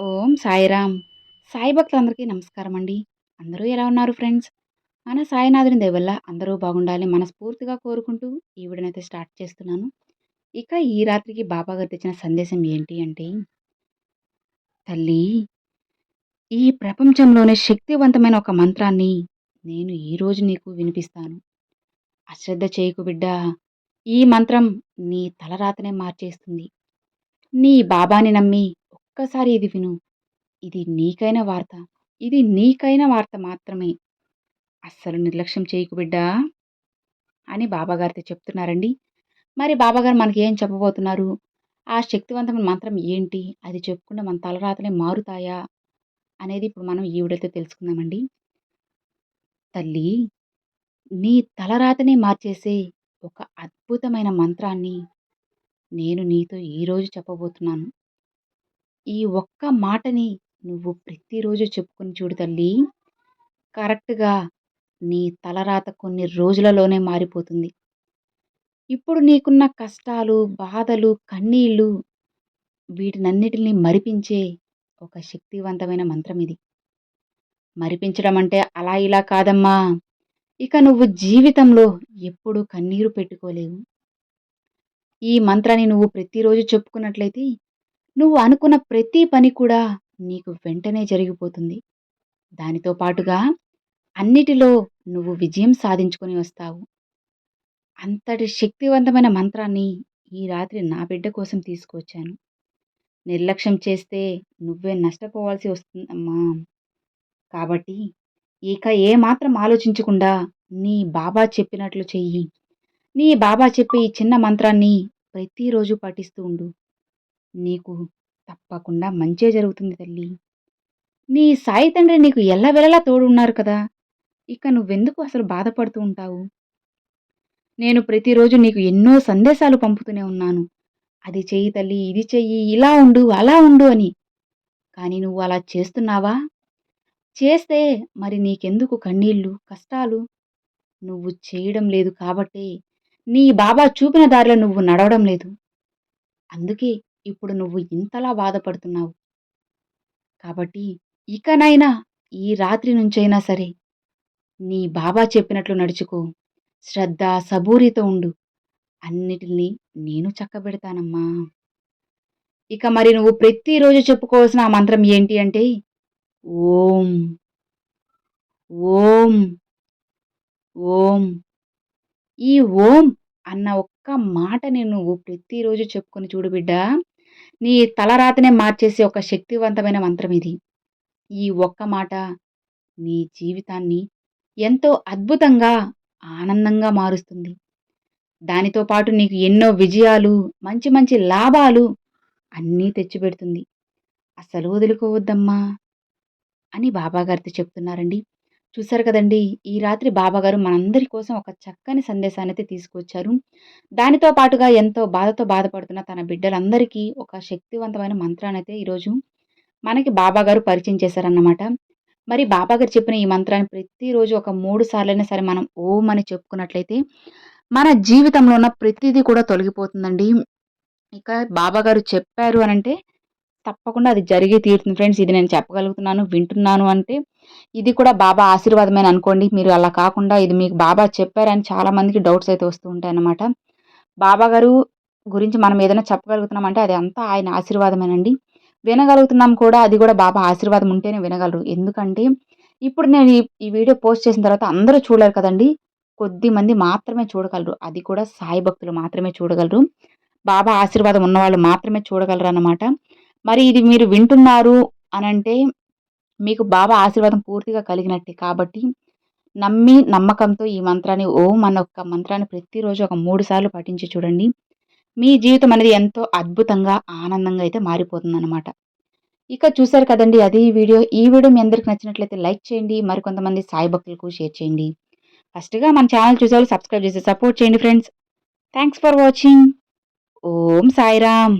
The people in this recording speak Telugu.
ఓం సాయిరామ్. సాయి భక్తులందరికీ నమస్కారం అండి. అందరూ ఎలా ఉన్నారు ఫ్రెండ్స్? మన సాయినాథుని దేవల్ల అందరూ బాగుండాలి మనస్ఫూర్తిగా కోరుకుంటూ ఈ వీడియోనైతే స్టార్ట్ చేస్తున్నాను. ఇక ఈ రాత్రికి బాబా గారు తెచ్చిన సందేశం ఏంటి అంటే తల్లి ఈ ప్రపంచంలోనే శక్తివంతమైన ఒక మంత్రాన్ని నేను ఈరోజు నీకు వినిపిస్తాను. అశ్రద్ధ చేయకు బిడ్డ. ఈ మంత్రం నీ తలరాతనే మార్చేస్తుంది. నీ బాబాని నమ్మి ఒక్కసారి ఇది విను. ఇది నీకైన వార్త. ఇది నీకైన వార్త మాత్రమే. అస్సలు నిర్లక్ష్యం చేయకు బిడ్డా! అని బాబాగారితో చెప్తున్నారండి. మరి బాబాగారు మనకి ఏం చెప్పబోతున్నారు? ఆ శక్తివంతమైన మంత్రం ఏంటి? అది చెప్పుకుంటే మన తలరాతలే మారుతాయా? అనేది ఇప్పుడు మనం ఈ వీడియోతో తెలుసుకుందామండి. తల్లి నీ తలరాతనే మార్చేసే ఒక అద్భుతమైన మంత్రాన్ని నేను నీతో ఈరోజు చెప్పబోతున్నాను. ఈ ఒక్క మాటని నువ్వు ప్రతిరోజు చెప్పుకుని చూడు తల్లి. కరెక్ట్గా నీ తలరాత కొన్ని రోజులలోనే మారిపోతుంది. ఇప్పుడు నీకున్న కష్టాలు బాధలు కన్నీళ్ళు వీటినన్నిటిని మరిపించే ఒక శక్తివంతమైన మంత్రం ఇది. మరిపించడం అంటే అలా ఇలా కాదమ్మా. ఇక నువ్వు జీవితంలో ఎప్పుడు కన్నీరు పెట్టుకోలేవు. ఈ మంత్రాన్ని నువ్వు ప్రతిరోజు చెప్పుకున్నట్లయితే నువ్వు అనుకున్న ప్రతి పని కూడా నీకు వెంటనే జరిగిపోతుంది. దానితో పాటుగా అన్నిటిలో నువ్వు విజయం సాధించుకొని వస్తావు. అంతటి శక్తివంతమైన మంత్రాన్ని ఈ రాత్రి నా బిడ్డ కోసం తీసుకొచ్చాను నిర్లక్ష్యం చేస్తే నువ్వే నష్టపోవాల్సి వస్తుందమ్మా కాబట్టి ఇక ఏమాత్రం ఆలోచించకుండా నీ బాబా చెప్పినట్లు చెయ్యి. నీ బాబా చెప్పే ఈ చిన్న మంత్రాన్ని ప్రతిరోజు పఠిస్తూ ఉండు. నీకు తప్పకుండా మంచే జరుగుతుంది తల్లి. నీ సాయి తండ్రి నీకు ఎల్లవెలలా తోడున్నారు కదా. ఇక నువ్వెందుకు అసలు బాధపడుతూ ఉంటావు? నేను ప్రతిరోజు నీకు ఎన్నో సందేశాలు పంపుతూనే ఉన్నాను. అది చెయ్యి తల్లి ఇది చెయ్యి ఇలా ఉండు అలా ఉండు అని. కానీ నువ్వు అలా చేస్తున్నావా? చేస్తే మరి నీకెందుకు కన్నీళ్ళు కష్టాలు? నువ్వు చేయడం లేదు కాబట్టి నీ బాబా చూపిన దారిలో నువ్వు నడవడం లేదు. అందుకే ఇప్పుడు నువ్వు ఇంతలా బాధపడుతున్నావు. కాబట్టి ఇకనైనా ఈ రాత్రి నుంచైనా సరే నీ బాబా చెప్పినట్లు నడుచుకో. శ్రద్ధ సబూరితో ఉండు. అన్నిటినీ నేను చక్కబెడతానమ్మా. ఇక మరి నువ్వు ప్రతిరోజు చెప్పుకోవాల్సిన ఆ మంత్రం ఏంటి అంటే ఓం. ఓం. ఓం. ఈ ఓం అన్న ఒక్క మాట నేను నువ్వు ప్రతిరోజు చెప్పుకొని చూడు బిడ్డ. నీ తలరాతనే మార్చేసే ఒక శక్తివంతమైన మంత్రం ఇది. ఈ ఒక్క మాట నీ జీవితాన్ని ఎంతో అద్భుతంగా ఆనందంగా మారుస్తుంది. దానితో పాటు నీకు ఎన్నో విజయాలు మంచి మంచి లాభాలు అన్నీ తెచ్చిపెడుతుంది. అసలు వదులుకోవద్దమ్మా అని బాబాగారితో చెప్తున్నారండి. చూశారు కదండి! ఈ రాత్రి బాబాగారు మనందరి కోసం ఒక చక్కని సందేశాన్ని అయితే తీసుకొచ్చారు. దానితో పాటుగా ఎంతో బాధతో బాధపడుతున్న తన బిడ్డలందరికీ ఒక శక్తివంతమైన మంత్రాన్ని అయితే ఈరోజు మనకి బాబాగారు పరిచయం చేశారన్నమాట. మరి బాబాగారు చెప్పిన ఈ మంత్రాన్ని ప్రతిరోజు ఒక మూడు సార్లైనా సరే మనం ఓం అని చెప్పుకున్నట్లయితే మన జీవితంలో ఉన్న ప్రతిదీ కూడా తొలగిపోతుందండి. ఇక బాబాగారు చెప్పారు అని అంటే తప్పకుండా అది జరిగి తీరుతుంది ఫ్రెండ్స్. ఇది నేను చెప్పగలుగుతున్నాను వింటున్నాను అంటే. ఇది కూడా బాబా ఆశీర్వాదమే అనుకోండి. మీరు అలా కాకుండా ఇది మీకు బాబా చెప్పారని చాలా మందికి డౌట్స్ అయితే వస్తూ ఉంటాయి అన్నమాట. బాబా గారు గురించి మనం ఏదైనా చెప్పగలుగుతున్నాం అంటే అది అంతా ఆయన ఆశీర్వాదమేనండి. వినగలుగుతున్నాం కూడా అది కూడా బాబా ఆశీర్వాదం ఉంటేనే వినగలరు. ఎందుకంటే ఇప్పుడు నేను ఈ వీడియో పోస్ట్ చేసిన తర్వాత అందరూ చూడలేరు కదండి. కొద్ది మంది మాత్రమే చూడగలరు. అది కూడా సాయి భక్తులు మాత్రమే చూడగలరు. బాబా ఆశీర్వాదం ఉన్నవాళ్ళు మాత్రమే చూడగలరు అన్నమాట మరి ఇది మీరు వింటున్నారు అనంటే మీకు బాబా ఆశీర్వాదం పూర్తిగా కలిగినట్టే కాబట్టి నమ్మి నమ్మకంతో ఈ మంత్రాన్ని ఓం అన్న ఒక్క మంత్రాన్ని ప్రతిరోజు ఒక మూడు సార్లు పఠించి చూడండి. మీ జీవితం అనేది ఎంతో అద్భుతంగా ఆనందంగా అయితే మారిపోతుందన్నమాట. ఇక చూసారు కదండి అది వీడియో. ఈ వీడియో మీ అందరికి నచ్చినట్లయితే లైక్ చేయండి మరికొంతమంది సాయి భక్తులకు షేర్ చేయండి. ఫస్ట్గా మన ఛానల్ చూసేవాళ్ళు సబ్స్క్రైబ్ చేసి సపోర్ట్ చేయండి friends. Thanks for watching. Om Sairam.